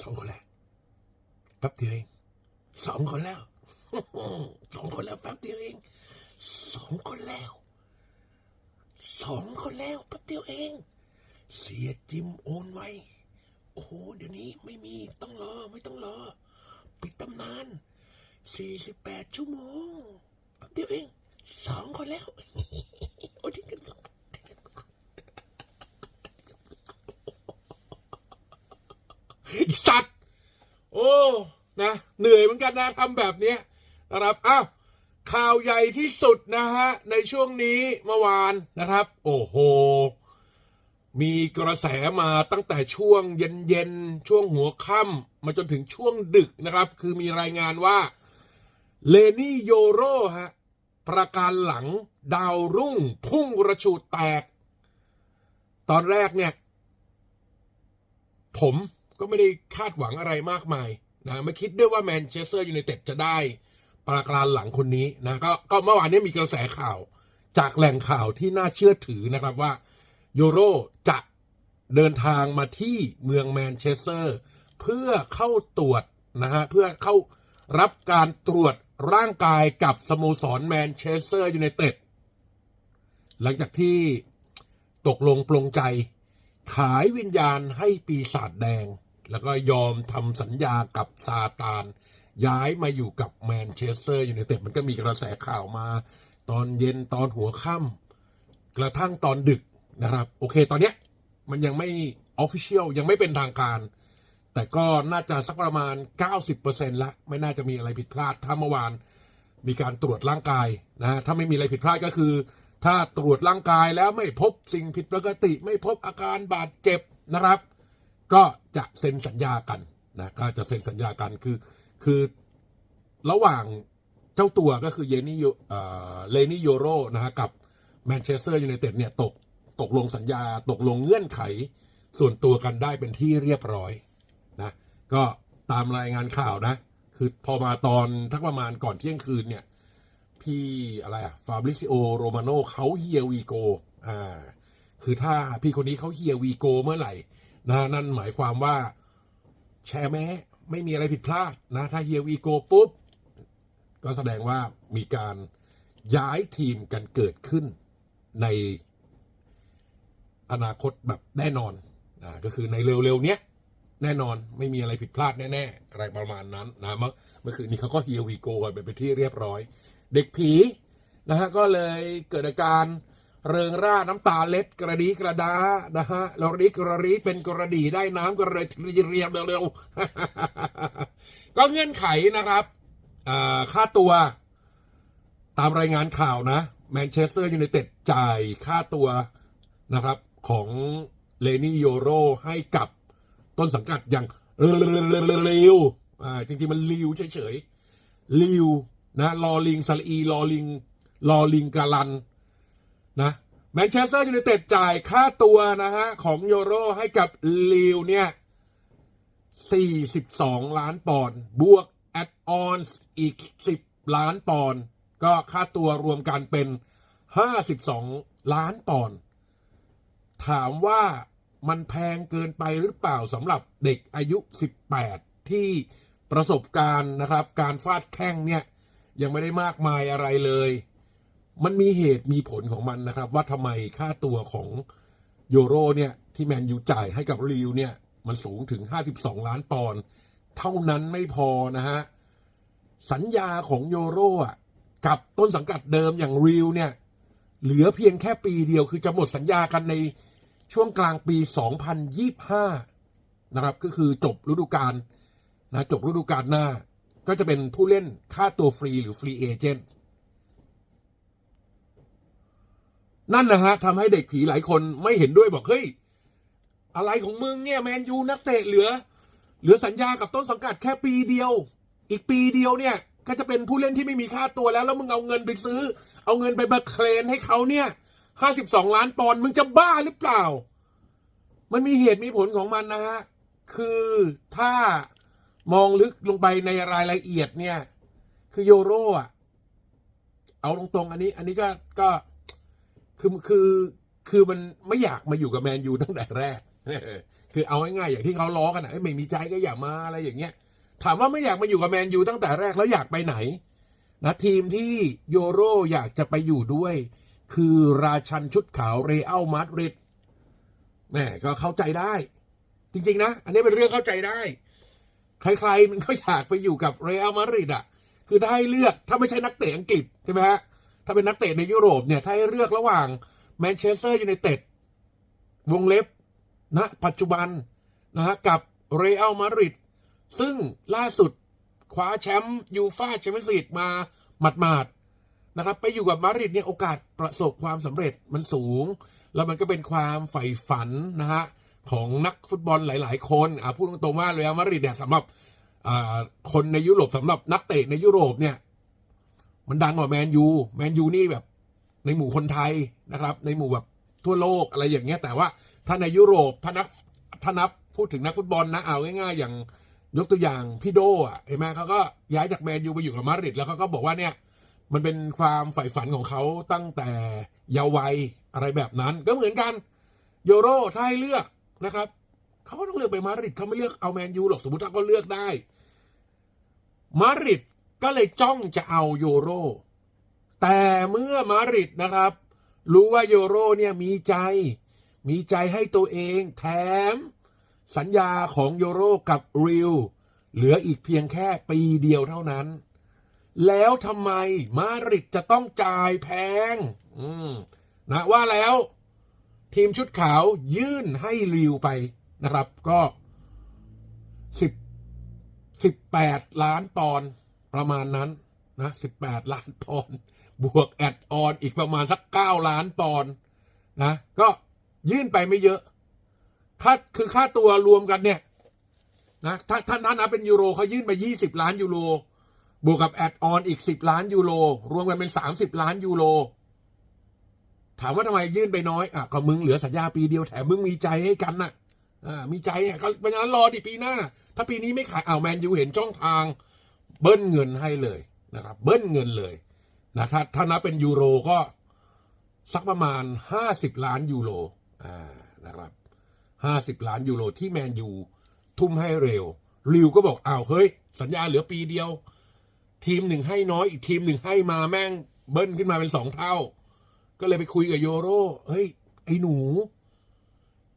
สองคนแล้วแป๊บเดียวเองสองคนแล้วสองคนแล้วแป๊บเดียวเองสองคนแล้วสองคนแล้วแป๊บเดียวเอง เสียจิมโอนไว้ โอ้โหเดี๋ยวนี้ไม่มีต้องรอไม่ต้องรอ ปิดตำนาน48ชั่วโมงแป๊บเดียวเองสองคนแล้ว โอ้ที่กันสองอี สัตว์ โอ้นะเหนื่อยเหมือนกันนะทำแบบเนี้ยนะครับอ้าวข่าวใหญ่ที่สุดนะฮะ ในช่วงนี้เมื่อวานนะครับ โอ้โห มีกระแสมาตั้งแต่ช่วงเย็นๆ ช่วงหัวค่ำมาจนถึงช่วงดึกนะครับ คือมีรายงานว่าเลนี่โยโรฮะ ประการหลังดาวรุ่ง พุ่งระชูดแตก ตอนแรกเนี่ย ผม ก็ไม่ได้คาดหวังอะไรมากมายนะไม่คิดด้วยว่าแมนเชสเตอร์ยูไนเต็ดจะได้ประการหลังคนนี้นะก็ก็เมื่อวานนี้มีกระแสข่าวจากแหล่งข่าวที่น่าเชื่อถือนะครับว่าโยโรจะเดินทางมาที่เมืองแมนเชสเตอร์เพื่อเข้าตรวจนะฮะเพื่อเข้ารับการตรวจร่างกายกับสโมสรแมนเชสเตอร์ยูไนเต็ดหลังจากที่ตกลงปลงใจขายวิญญาณให้ปีศาจแดง แล้วก็ยอมทำสัญญากับซาตาน ย้ายมาอยู่กับแมนเชสเตอร์ยูไนเต็ดมันก็มีกระแสข่าวมา ตอนเย็นตอนหัวค่ำกระทั่งตอนดึกนะครับ โอเคตอนเนี้ยมันยังไม่ออฟฟิเชียลยังไม่เป็นทางการ แต่ก็น่าจะสักประมาณ 90%ละไม่น่าจะมีอะไรผิดพลาดถ้าเมื่อวานมีการตรวจร่างกายนะถ้าไม่มีอะไรผิดพลาดก็คือ ถ้าตรวจร่างกายแล้วไม่พบสิ่งผิดปกติ ไม่พบอาการบาดเจ็บนะครับ ก็จะเซ็นสัญญากันนะก็จะเซ็นสัญญากันคือคือระหว่างเจ้าตัวก็คือเยนี่เลนี่โยโรนะฮะกับแมนเชสเตอร์ยูไนเต็ดเนี่ยตกตกลงสัญญาตกลงเงื่อนไขส่วนตัวกันได้เป็นที่เรียบร้อยนะก็ตามรายงานข่าวนะ คือพอมาตอนทักประมาณก่อนเที่ยงคืนเนี่ย พี่อะไรอะฟาบริซิโอโรมาโนเขาเฮียวีโกอ่าคือถ้าพี่คนนี้เขาเฮียวีโกเมื่อไหร่ นะนั่นหมายความว่าแชร์แม้ไม่มีอะไรผิดพลาดนะ ถ้าเฮียวีโกปุ๊บ ก็แสดงว่ามีการย้ายทีมกันเกิดขึ้นในอนาคตแบบแน่นอนนะก็คือในเร็วๆเนี้ยแน่นอนไม่มีอะไรผิดพลาดแน่ๆ อะไรประมาณนั้นนะเมื่อเมื่อคืนนี้เขาก็เฮียวีโกไปเป็นที่เรียบร้อย เด็กผีนะฮะก็เลยเกิดอาการ เริงร่าน้ำตาเล็ดกระดีกระดานะฮะเรารีกระรีเป็นกระดีได้น้ำก็เลยเรียบเร็วๆก็เงื่อนไขนะครับค่าตัวตามรายงานข่าวนะแมนเชสเตอร์ยูไนเต็ดจ่ายค่าตัวนะครับ ของเลนี่โยโรให้กับต้นสังกัดอย่างลิวอ่าจริงๆมันลิวเฉยๆลิวนะลอลิงซาลีลอลิงลอลิงกาลัน นะแมนเชสเตอร์ยูไนเต็ดจ่ายค่าตัวนะฮะ ของโยโรให้กับลิวเนี่ย 42 ล้านปอนด์บวกแอดออนอีก 10 ล้านปอนด์ก็ค่าตัวรวมกันเป็น 52 ล้านปอนด์ถามว่ามันแพงเกินไปหรือเปล่าสำหรับเด็กอายุ 18 ที่ประสบการณ์นะครับ การฟาดแข้งเนี่ย ยังไม่ได้มากมายอะไรเลย มันมีเหตุมีผลของมันนะครับ ว่าทำไมค่าตัวของโยโรเนี่ยที่แมนยูจ่ายให้กับริวเนี่ยมันสูงถึง 52 ล้านปอนด์เท่านั้นไม่พอนะฮะ สัญญาของโยโรอะกับต้นสังกัดเดิมอย่างริวเนี่ยเหลือเพียงแค่ปีเดียวคือจะหมดสัญญากันในช่วงกลางปี 2025 นะครับ ก็คือจบฤดูกาลนะจบฤดูกาลหน้า ก็จะเป็นผู้เล่นค่าตัวฟรีหรือฟรีเอเจนต์ นั่นนะฮะทำให้เด็กผีหลายคนไม่เห็นด้วยบอกเฮ้ยอะไรของมึงเนี่ยแมนยูนักเตะเหลือ เหลือสัญญากับต้นสังกัดแค่ปีเดียว อีกปีเดียวเนี่ย ก็จะเป็นผู้เล่นที่ไม่มีค่าตัวแล้ว แล้วมึงเอาเงินไปซื้อ เอาเงินไปมาเคลนให้เขาเนี่ยห้าสิบสองล้านปอนด์มึงจะบ้าหรือเปล่า มันมีเหตุมีผลของมันนะฮะ คือถ้ามองลึกลงไปในรายละเอียดเนี่ย คือโยโรอะ เอาตรงๆ อันนี้ อันนี้ก็ก็ คือคือคือมันไม่อยากมาอยู่กับแมนยูตั้งแต่แรกคือเอาง่ายๆอย่างที่เขาล้อกันนะเอ้ยไม่มีใจก็อย่ามาอะไรอย่างเงี้ย ถามว่าไม่อยากมาอยู่กับแมนยูตั้งแต่แรกแล้วอยากไปไหนนะทีมที่โยโรอยากจะไปอยู่ด้วย คือราชันชุดขาวเรอัลมาดริดแม่ก็เข้าใจได้ จริง ๆ นะ อันนี้เป็นเรื่องเข้าใจได้ ใคร ๆ มันก็อยากไปอยู่กับเรอัลมาดริดอะ คือถ้าให้เลือกถ้าไม่ใช่นักเตะอังกฤษใช่ไหมฮะ ถ้าเป็นนักเตะในยุโรปเนี่ย ถ้าให้เลือกระหว่างแมนเชสเตอร์ยูไนเต็ดวงเล็บนะปัจจุบันนะฮะกับเรอัลมาดริดซึ่งล่าสุดคว้าแชมป์ยูฟาแชมเปี้ยนส์ลีกมาหมาดๆนะครับ ไปอยู่กับมาดริดเนี่ยโอกาสประสบความสำเร็จมันสูง แล้วมันก็เป็นความใฝ่ฝันนะฮะของนักฟุตบอลหลาย ๆ คนอ่าพูดตรงๆว่าเรอัลมาดริดเนี่ยสำหรับอ่าคนในยุโรปสำหรับนักเตะในยุโรปเนี่ย มันดังกว่าแมนยูแมนยูนี่แบบ ในหมู่คนไทยนะครับ ในหมู่แบบทั่วโลกอะไรอย่างเงี้ย แต่ว่าถ้าในยุโรปถ้านับถ้านับพูดถึงนักฟุตบอลนะเอาง่ายๆ อย่างยกตัวอย่างพี่โดอะเห็นไหมเขาก็ย้ายจากแมนยูไปอยู่กับมาดริดแล้วเขาก็บอกว่าเนี่ย มันเป็นความใฝ่ฝันของเขาตั้งแต่เยาว์วัยอะไรแบบนั้น ก็เหมือนกันโยโรถ้าให้เลือกนะครับเขาก็ต้องเลือกไปมาดริดเขาไม่เลือกเอาแมนยูหรอกสมมติถ้าก็เลือกได้มาดริด ก็เลยจ้องจะเอาโยโร แต่เมื่อมาริดนะครับ รู้ว่าโยโรเนี่ยมีใจ มีใจให้ตัวเองแถม สัญญาของโยโรกับริวเหลืออีกเพียงแค่ปีเดียวเท่านั้น แล้วทำไมมาริดจะต้องจ่ายแพง อืมนะว่าแล้ว ทีมชุดขาวยื่นให้ริวไปนะครับ ก็สิบสิบแปดล้านปอนด์ ประมาณนั้นนะสิบแปดล้านปอนด์บวกแอดออนอีกประมาณสักเก้าล้านปอนด์นะ ก็ยื่นไปไม่เยอะค่าคือค่าตัวรวมกันเนี่ยนะถ้าท่านท่านนับเป็นยูโรเขายื่นไปยี่สิบล้านยูโรบวกกับแอดออนอีกสิบล้านยูโรรวมกันเป็นสามสิบล้านยูโรถามว่าทำไมยื่นไปน้อยอะก็มึงเหลือสัญญาปีเดียวแถมมึงมีใจให้กันน่ะอ่ามีใจอะก็เพราะฉะนั้นรอดิปีหน้า ถ้าปีนี้ไม่ขายอ้าวแมนยูเห็นช่องทาง เบิ้ลเงินให้เลยนะครับ เบิ้ลเงินเลยนะถ้าถ้านับเป็นยูโรก็สักประมาณห้าสิบล้านยูโรอ่านะครับห้าสิบล้านยูโรที่แมนยูทุ่มให้เร็วริวก็บอกอ้าวเฮ้ย สัญญาเหลือปีเดียว ทีมหนึ่งให้น้อยอีกทีมหนึ่งให้มาแม่งเบิ้ลขึ้นมาเป็นสองเท่า ก็เลยไปคุยกับโยโรเฮ้ย ไอ้หนู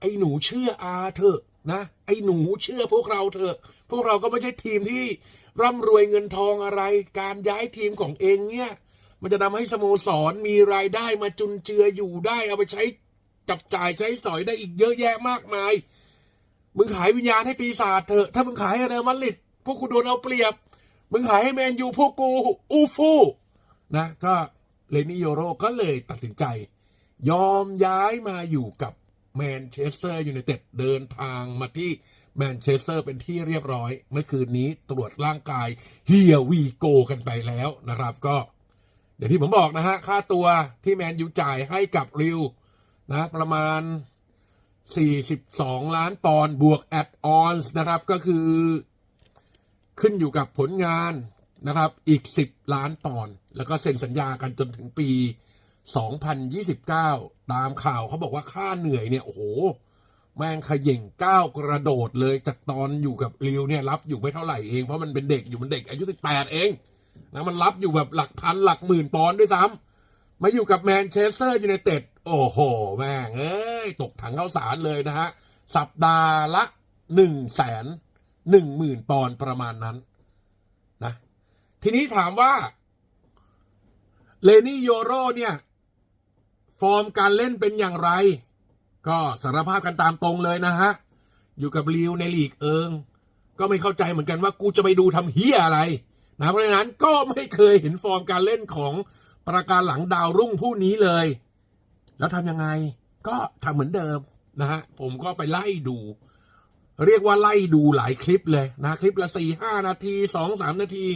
ไอ้หนูเชื่ออาเถอะนะไอ้หนูเชื่อพวกเราเถอะ พวกเราก็ไม่ใช่ทีมที่ ร่ำรวยเงินทองอะไร การย้ายทีมของเองเนี่ย มันจะทำให้สโมสรมีรายได้มาจุนเจืออยู่ได้เอาไปใช้จับจ่ายใช้สอยได้อีกเยอะแยะมากมาย มึงขายวิญญาณให้ปีศาจเถอะ ถ้ามึงขายให้เรอัลมาดริดพวกกูโดนเอาเปรียบ มึงขายให้แมนยูพวกกูอูฟูนะ ก็เลนี่โยโรก็เลยตัดสินใจ ยอมย้ายมาอยู่กับแมนเชสเตอร์ยูไนเต็ดเดินทางมาที่ แมนเชสเตอร์เป็นที่เรียบร้อย เมื่อคืนนี้ตรวจร่างกายเฮียวีโกกันไปแล้วนะครับ ก็อย่างที่ผมบอกนะฮะ ค่าตัวที่แมนยูจ่ายให้กับริวนะประมาณ 42 ล้านปอนด์บวกแอดออนส์นะครับก็คือขึ้นอยู่กับผลงานนะครับอีก 10 ล้านปอนด์แล้วก็เซ็นสัญญากันจนถึงปี 2029 ตามข่าวเขาบอกว่าค่าเหนื่อยเนี่ย โอ้โห แม่งขย่งก้าวกระโดดเลยจากตอนอยู่กับริวเนี่ยรับอยู่ไม่เท่าไหร่เองเพราะมันเป็นเด็กอยู่มันเด็กอายุ18เองนะมันรับอยู่แบบหลักพันหลักหมื่นปอนด์ด้วยซ้ำมาอยู่กับแมนเชสเตอร์ยูไนเต็ดโอ้โห แม่งเอ้ยตกถังข้าวสารเลยนะฮะ สัปดาห์ละหนึ่งแสนหนึ่งหมื่นปอนด์ประมาณนั้นนะ ทีนี้ถามว่าเลนี่โยโรเนี่ย ฟอร์มการเล่นเป็นอย่างไร ก็สารภาพกันตามตรงเลยนะฮะ อยู่กับลิวในลีกเอิง ก็ไม่เข้าใจเหมือนกันว่ากูจะไปดูทำเฮียอะไร นะเพราะฉะนั้นก็ไม่เคยเห็นฟอร์มการเล่นของประการหลังดาวรุ่งผู้นี้เลย แล้วทำยังไงก็ทำเหมือนเดิมนะฮะ ผมก็ไปไล่ดู เรียกว่าไล่ดูหลายคลิปเลยนะคลิปละสี่ห้านาทีสองสามนาที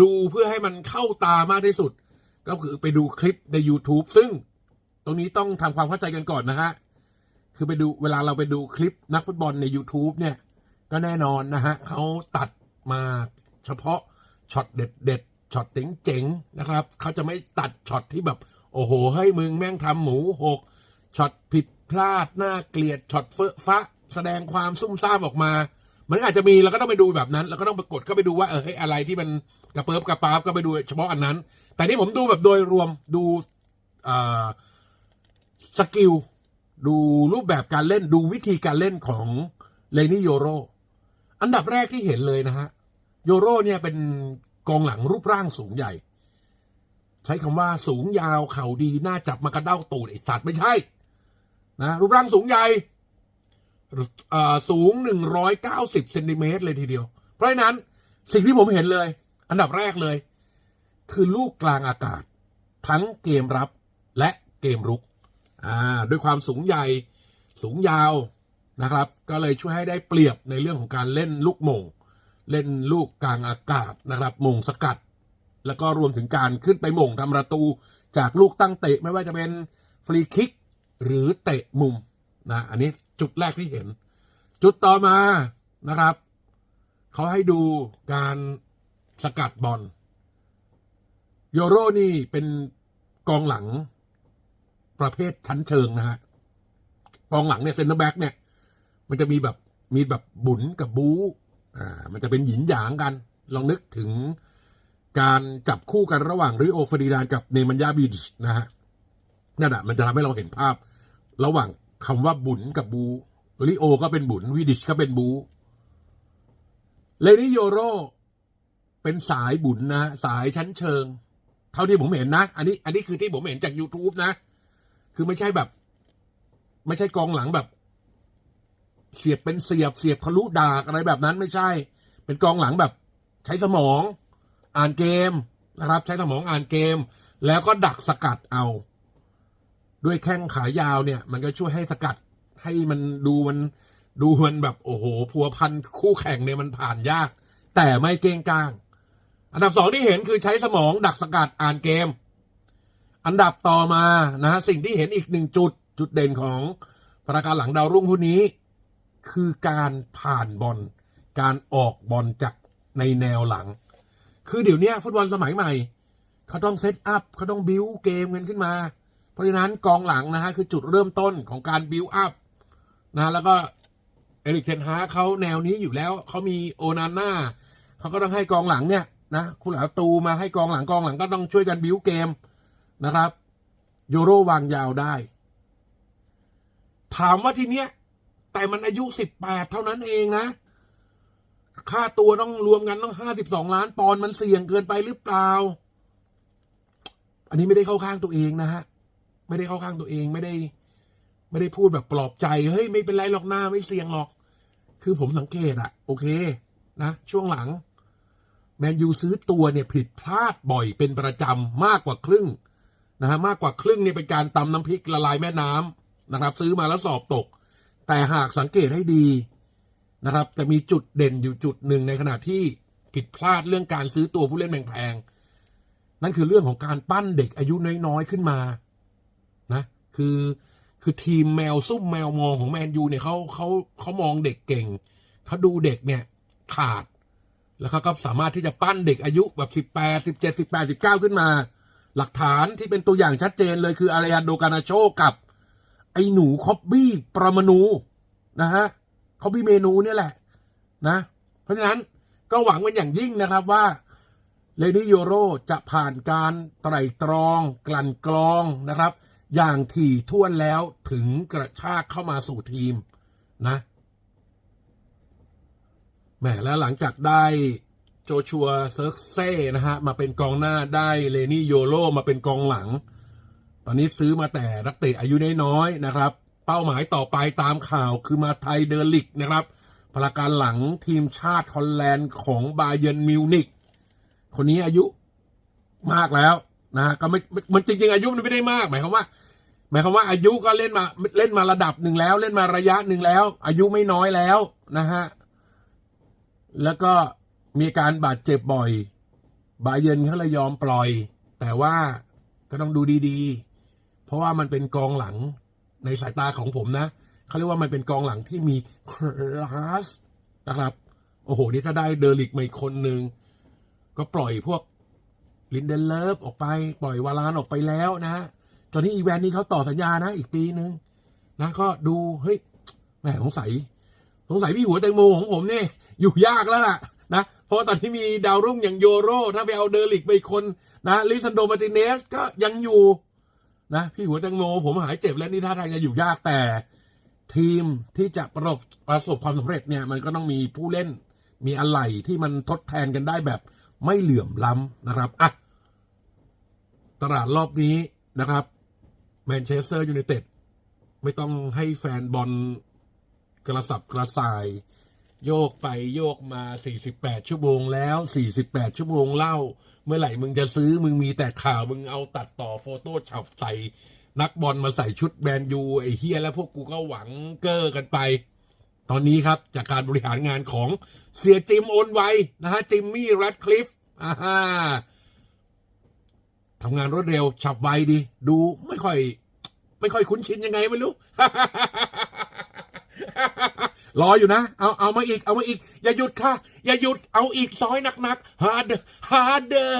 ดูเพื่อให้มันเข้าตามากที่สุด ก็คือไปดูคลิปใน YouTube ซึ่งตรงนี้ต้องทำความเข้าใจกันก่อนนะฮะ คือไปดูเวลาเราไปดูคลิปนักฟุตบอลใน YouTube เนี่ย ก็แน่นอนนะฮะเขาตัดมาเฉพาะช็อตเด็ดเด็ดช็อตเจ๋งๆนะครับเขาจะไม่ตัดช็อตที่แบบ โอ้โหเฮ้มึงแม่งทำหมูหกช็อตผิดพลาดน่าเกลียดช็อตเฟอะฟะ แสดงความซุ่มซ่ามออกมา มันอาจจะมีเราก็ต้องไปดูแบบนั้นเราก็ต้องไปกดเข้าไปดูว่าเออเฮ้ยอะไรที่มันกระเปิบกระปาบก็ไปดูเฉพาะอันนั้น แต่นี่ผมดูแบบโดยรวมดูสกิล ดูรูปแบบการเล่นดูวิธีการเล่นของเลนี่โยโรอันดับแรกที่เห็นเลยนะฮะโยโรเนี่ยเป็นกองหลังรูปร่างสูงใหญ่ ใช้คำว่าสูงยาวเข่าดีหน้าจับมากระเด้าตูดไอสัตว์ไม่ใช่นะรูปร่างสูงใหญ่อ่อสูงหนึ่งร้อยเก้าสิบเซนติเมตรเลยทีเดียว เพราะฉะนั้นสิ่งที่ผมเห็นเลย อันดับแรกเลย คือลูกกลางอากาศ ทั้งเกมรับและเกมรุก อ่าด้วยความสูงใหญ่สูงยาวนะครับ ก็เลยช่วยให้ได้เปรียบในเรื่องของการเล่นลูกมงเล่นลูกกลางอากาศนะครับมงสกัด แล้วก็รวมถึงการขึ้นไปมงทำประตูจากลูกตั้งเตะไม่ว่าจะเป็นฟรีคิกหรือเตะมุมนะอันนี้จุดแรกที่เห็น จุดต่อมานะครับเขาให้ดูการสกัดบอลโยโรนี่เป็นกองหลัง ประเภทชั้นเชิงนะฮะกองหลังเนี่ยเซนเตอร์แบ็กเนี่ย มันจะมีแบบมีแบบบุญกับบูอ่ามันจะเป็นหยินหยางกัน ลองนึกถึงการจับคู่กันระหว่างริโอฟอร์ดินานกับเนมันยาบีดชนะฮะนั่นแหะมันจะทำให้เราเห็นภาพ ระหว่างคำว่าบุญกับบูลิโอก็เป็นบุญวิดิชก็เป็นบูเลนิโยโรเป็นสายบุญนะ สายชั้นเชิง เท่าที่ผมเห็นนะ อันนี้ อันนี้คือที่ผมเห็นจาก YouTube นะ คือไม่ใช่แบบ ไม่ใช่กองหลังแบบ เสียบเป็นเสียบเสียบทะลุดากอะไรแบบนั้นไม่ใช่ เป็นกองหลังแบบ ใช้สมอง อ่านเกมนะครับ ใช้สมองอ่านเกม แล้วก็ดักสกัดเอา ด้วยแข้งขายาวเนี่ย มันก็ช่วยให้สกัด ให้มันดูมันดูมันแบบโอ้โห พัวพันคู่แข่งเนี่ยมันผ่านยาก แต่ไม่เก้งก้าง อันดับสองที่เห็นคือใช้สมองดักสกัดอ่านเกม อันดับต่อมานะฮะสิ่งที่เห็นอีกหนึ่งจุดจุดเด่นของประการหลังดาวรุ่งผู้นี้ คือการผ่านบอลการออกบอลจากในแนวหลัง คือเดี๋ยวนี้ฟุตบอลสมัยใหม่ เขาต้องเซตอัพเขาต้องบิวเกมกันขึ้นมา เพราะฉะนั้นกองหลังนะฮะคือจุดเริ่มต้นของการบิวอัพนะแล้วก็เอริกเทนฮาเขาแนวนี้อยู่แล้ว เขามีโอนาน่าเขาก็ต้องให้กองหลังเนี่ยนะคุณหลาตูมาให้กองหลังกองหลังก็ต้องช่วยกันบิวเกม นะครับโยโรวางยาวได้ ถามว่าทีเนี้ย แต่มันอายุสิบแปดเท่านั้นเองนะ ค่าตัวต้องรวมกันต้องห้าสิบสองล้านปอนด์มันเสี่ยงเกินไปหรือเปล่า อันนี้ไม่ได้เข้าข้างตัวเองนะฮะ ไม่ได้เข้าข้างตัวเองไม่ได้ ไม่ได้พูดแบบปลอบใจเฮ้ยไม่เป็นไรหรอกหน้าไม่เสี่ยงหรอก คือผมสังเกตอะโอเค นะช่วงหลังแมนยูซื้อตัวเนี่ยผิดพลาดบ่อยเป็นประจำมากกว่าครึ่ง นะฮะมากกว่าครึ่งเนี่ยเป็นการตำน้ำพริกละลายแม่น้ำนะครับ ซื้อมาแล้วสอบตก แต่หากสังเกตให้ดีนะครับ จะมีจุดเด่นอยู่จุดหนึ่งในขณะที่ผิดพลาดเรื่องการซื้อตัวผู้เล่นแพงๆนั่นคือเรื่องของการปั้นเด็กอายุน้อยๆขึ้นมานะ คือคือทีมแมวซุ่มแมวมองของแมนยูเนี่ยเขาเขาเขามองเด็กเก่งเขาดูเด็กเนี่ยขาดแล้วเขาก็สามารถที่จะปั้นเด็กอายุแบบสิบแปดสิบเจ็ดสิบแปดสิบเก้าขึ้นมา หลักฐานที่เป็นตัวอย่างชัดเจนเลยคืออารยันโดกานาโชกับ ไอ้หนูคอบบี้ประมนูนะฮะคอบบี้เมนูเนี่ยแหละนะ เพราะฉะนั้นก็หวังเป็นอย่างยิ่งนะครับว่าเลดี้โยโรจะผ่านการไตร่ตรอง กลั่นกรองนะครับ อย่างถี่ถ้วนแล้วถึงกระชากเข้ามาสู่ทีมนะแหมแล้วหลังจากได้ โจชัวเซิร์กเซ่นะฮะ มาเป็นกองหน้าได้เลนี่โยโรมาเป็นกองหลัง ตอนนี้ซื้อมาแต่นักเตะอายุน้อยๆนะครับ เป้าหมายต่อไปตามข่าวคือมาไทยเดอร์ลิกนะครับพลาการหลังทีมชาติฮอลแลนด์ของบาเยนมิวนิกคนนี้อายุมากแล้วนะก็ไม่มันจริงๆอายุมันไม่ได้มาก หมายความว่า หมายความว่าอายุก็เล่นมาเล่นมาระดับหนึ่งแล้ว เล่นมาระยะหนึ่งแล้ว อายุไม่น้อยแล้วนะฮะแล้วก็ มีการบาดเจ็บบ่อย บาเยินเขาเลยยอมปล่อย แต่ว่าก็ต้องดูดีๆ เพราะว่ามันเป็นกองหลังในสายตาของผมนะเขาเรียกว่ามันเป็นกองหลังที่มีคลาสนะครับ โอ้โห นี่ถ้าได้เดอร์ลิกมาอีกคนหนึ่งก็ปล่อยพวกลินเดนเลิฟออกไป ปล่อยวาลานออกไปแล้วนะจอนนี่อีแวนนี่เขาต่อสัญญานะ อีกปีนึงนะก็ดูเฮ้ยแหมสงสัย สงสัยพี่หัวแตงโมของผมเนี่ยอยู่ยากแล้วล่ะ นะ เพราะตอนที่มีดาวรุ่งอย่างโยโร ถ้าไปเอาเดอริกไปคนนะลิซันโดมาติเนสก็ยังอยู่นะ พี่หัวแตงโมผมหายเจ็บแล้วนี่ท่าทางจะอยู่ยากแต่ ทีมที่จะประสบประสบความสำเร็จเนี่ย มันก็ต้องมีผู้เล่นมีอะไรที่มันทดแทนกันได้แบบไม่เหลื่อมล้ำนะครับอะตลาดรอบนี้นะครับแมนเชสเตอร์ยูไนเต็ดไม่ต้องให้แฟนบอลกระสับกระส่าย โยกไปโยกมา 48 ชั่วโมงแล้ว 48 ชั่วโมงเล่า เมื่อไหร่มึงจะซื้อมึงมีแต่ข่าวมึงเอาตัดต่อโฟโต้ฉับใส่นักบอลมาใส่ชุดแบรนด์ยูไอ้เฮียแล้วพวกกูก็หวังเก้อกันไป ตอนนี้ครับจากการบริหารงานของเสียจิมโอนไวนะฮะจิมมี่แรดคลิฟอ่าฮะทำงานรวดเร็วฉับไวดี ดูไม่ค่อย ไม่ค่อยคุ้นชินยังไงไม่รู้ รออยู่นะ เอาเอามาอีก เอามาอีก อย่าหยุดค่ะ อย่าหยุด เอาอีกซอยหนักๆ hard harder